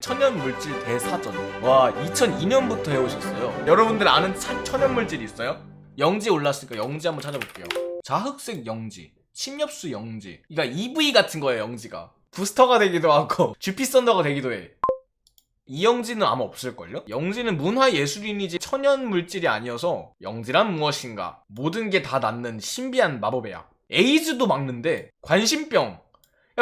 천연물질 대사전. 와 2002년부터 해오셨어요. 여러분들 아는 차- 천연물질 있어요? 영지 올랐으니까 영지 한번 찾아볼게요. 자흑색 영지 침엽수 영지. 그러니까 EV 같은 거예요 영지가. 부스터가 되기도 하고 GP 썬더가 되기도 해. 이영지는 아마 없을걸요? 영지는 문화예술인이지 천연물질이 아니어서 영지란 무엇인가? 모든 게 다 낫는 신비한 마법의 약. 에이즈도 막는데 관심병 야,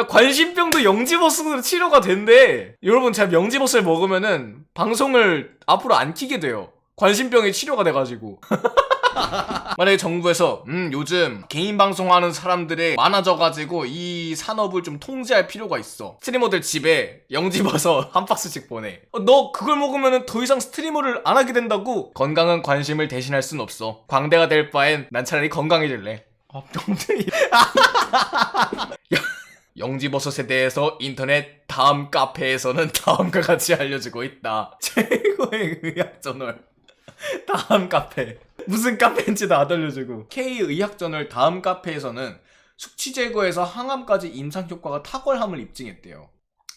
관심병도 영지버스로 치료가 된대. 여러분, 제가 영지버스를 먹으면은 방송을 앞으로 안 키게 돼요. 관심병이 치료가 돼가지고. 만약에 정부에서, 음, 요즘 개인 방송하는 사람들이 많아져가지고 이 산업을 좀 통제할 필요가 있어. 스트리머들 집에 영지버섯 한 박스씩 보내. 어, 너 그걸 먹으면은 더 이상 스트리머를 안 하게 된다고? 건강은 관심을 대신할 순 없어. 광대가 될 바엔 난 차라리 건강해질래. 아, 병들이. 영지버섯에 대해서 인터넷 다음 카페에서는 다음과 같이 알려주고 있다. 최고의 의학저널. 다음 카페. 무슨 카페인지도 안 알려주고. K의학저널 다음 카페에서는 숙취 제거에서 항암까지 임상 효과가 탁월함을 입증했대요.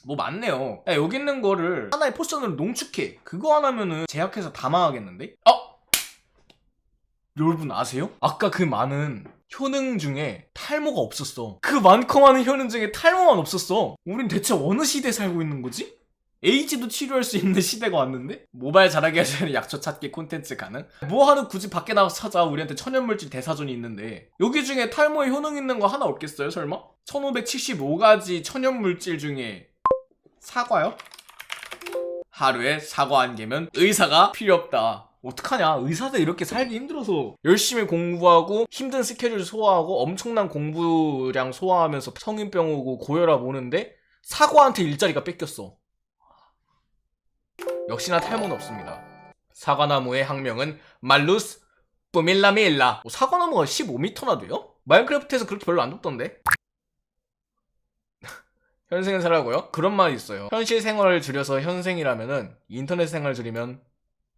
뭐 많네요. 야, 여기 있는 거를 하나의 포션으로 농축해. 그거 하나면은 제약회사 다 망하겠는데? 어? 여러분 아세요? 아까 그 많은 효능 중에 탈모가 없었어. 그 많고 많은 효능 중에 탈모만 없었어. 우린 대체 어느 시대에 살고 있는 거지? 에이즈도 치료할 수 있는 시대가 왔는데? 모바일 자라게 하자는 약초 찾기 콘텐츠 가능? 뭐 하는 굳이 밖에 나가서 찾아 우리한테 천연물질 대사전이 있는데 여기 중에 탈모에 효능 있는 거 하나 없겠어요 설마? 1575가지 천연물질 중에 사과요? 하루에 사과 한 개면 의사가 필요 없다. 어떡하냐. 의사들 이렇게 살기 힘들어서 열심히 공부하고 힘든 스케줄 소화하고 엄청난 공부량 소화하면서 성인병 오고 고혈압 오는데 사과한테 일자리가 뺏겼어. 역시나 탈모는 없습니다. 사과나무의 학명은 말루스 뿌밀라밀라. 어, 사과나무가 15m나 돼요? 마인크래프트에서 그렇게 별로 안 높던데? 현생을 살라고요? 그런 말이 있어요. 현실 생활을 줄여서 현생이라면은 인터넷 생활을 줄이면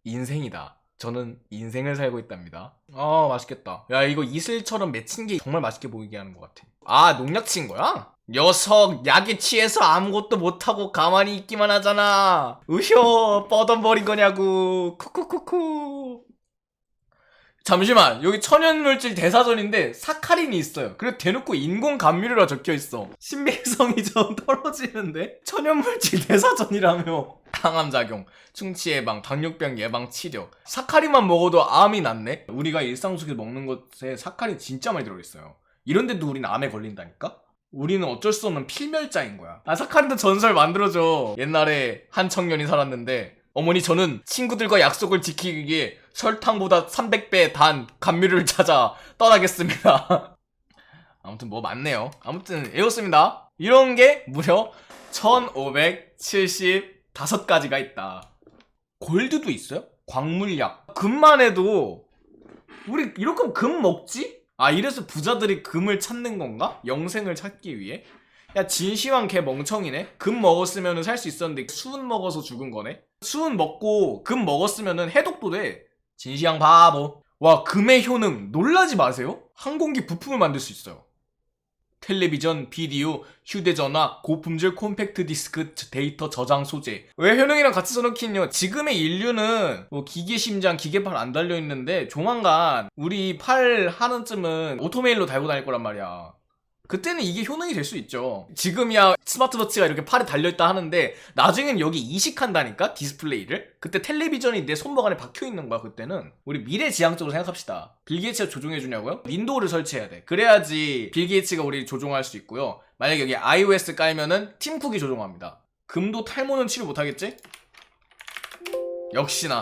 인생이다. 저는 인생을 살고 있답니다. 아 맛있겠다. 야 이거 이슬처럼 맺힌 게 정말 맛있게 보이게 하는 것 같아. 아 농약 친 거야? 녀석 약에 취해서 아무것도 못하고 가만히 있기만 하잖아. 으효 뻗어버린 거냐고. 쿠쿠쿠쿠. 잠시만 여기 천연물질 대사전인데 사카린이 있어요. 그리고 대놓고 인공 감미료라 적혀있어. 신빙성이 좀 떨어지는데? 천연물질 대사전이라며. 항암작용 충치 예방 당뇨병 예방 치료. 사카린만 먹어도 암이 낫네? 우리가 일상 속에서 먹는 것에 사카린 진짜 많이 들어있어요. 이런데도 우리는 암에 걸린다니까? 우리는 어쩔 수 없는 필멸자인 거야. 아 사카린도 전설 만들어줘. 옛날에 한 청년이 살았는데 어머니 저는 친구들과 약속을 지키기 위해 설탕보다 300배 단 감미료를 찾아 떠나겠습니다. 아무튼 뭐 많네요. 아무튼 에었습니다. 이런 게 무려 1575가지가 있다. 골드도 있어요? 광물약. 금만 해도 우리 이렇게 금 먹지? 아 이래서 부자들이 금을 찾는 건가? 영생을 찾기 위해? 야 진시황 개 멍청이네. 금 먹었으면 살 수 있었는데 수은 먹어서 죽은 거네. 수은 먹고 금 먹었으면 해독도 돼. 진시황 바보. 와 금의 효능 놀라지 마세요. 항공기 부품을 만들 수 있어요. 텔레비전, 비디오, 휴대전화, 고품질 콤팩트 디스크 데이터 저장 소재. 왜 효능이랑 같이 써놓긴요? 지금의 인류는 뭐 기계 심장, 기계팔 안 달려 있는데 조만간 우리 팔 하는쯤은 오토메일로 달고 다닐 거란 말이야. 그때는 이게 효능이 될 수 있죠. 지금이야 스마트워치가 이렇게 팔에 달려있다 하는데 나중엔 여기 이식한다니까 디스플레이를. 그때 텔레비전이 내 손목 안에 박혀 있는 거야 그때는. 우리 미래 지향적으로 생각합시다. 빌 게이츠가 조종해 주냐고요? 윈도우를 설치해야 돼. 그래야지 빌 게이츠가 우리 조종할 수 있고요. 만약에 여기 iOS 깔면은 팀쿡이 조종합니다. 금도 탈모는 치료 못 하겠지? 역시나.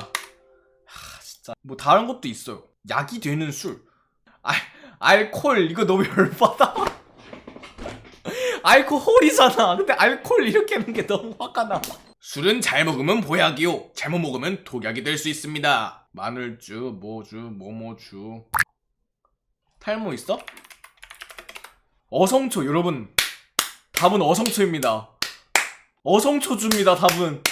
하 진짜 뭐 다른 것도 있어요. 약이 되는 술. 알 알콜 이거 너무 열받아. 알코올이잖아. 근데 알코올 이렇게 하는 게 너무 화가 나. 술은 잘 먹으면 보약이요. 잘못 먹으면 독약이 될 수 있습니다. 마늘주, 뭐주, 뭐뭐주. 탈모 있어? 어성초 여러분. 답은 어성초입니다. 어성초주입니다. 답은.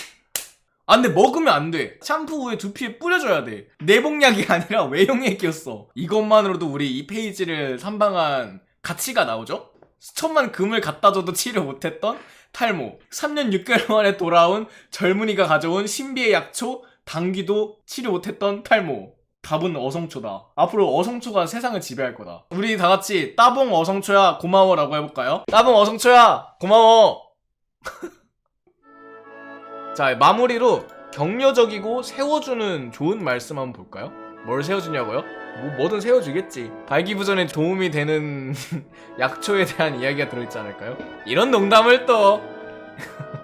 아 근데 먹으면 안 돼. 샴푸 후에 두피에 뿌려줘야 돼. 내복약이 아니라 외용액이었어. 이것만으로도 우리 이 페이지를 선방한 가치가 나오죠? 수천만 금을 갖다 줘도 치료 못했던 탈모 3년 6개월 만에 돌아온 젊은이가 가져온 신비의 약초 당기도 치료 못했던 탈모 답은 어성초다 앞으로 어성초가 세상을 지배할 거다 우리 다 같이 따봉 어성초야 고마워라고 해볼까요? 따봉 어성초야 고마워 자 마무리로 격려적이고 세워주는 좋은 말씀 한번 볼까요? 뭘 세워주냐고요? 뭐 뭐든 세워주겠지 발기부전에 도움이 되는 약초에 대한 이야기가 들어있지 않을까요? 이런 농담을 또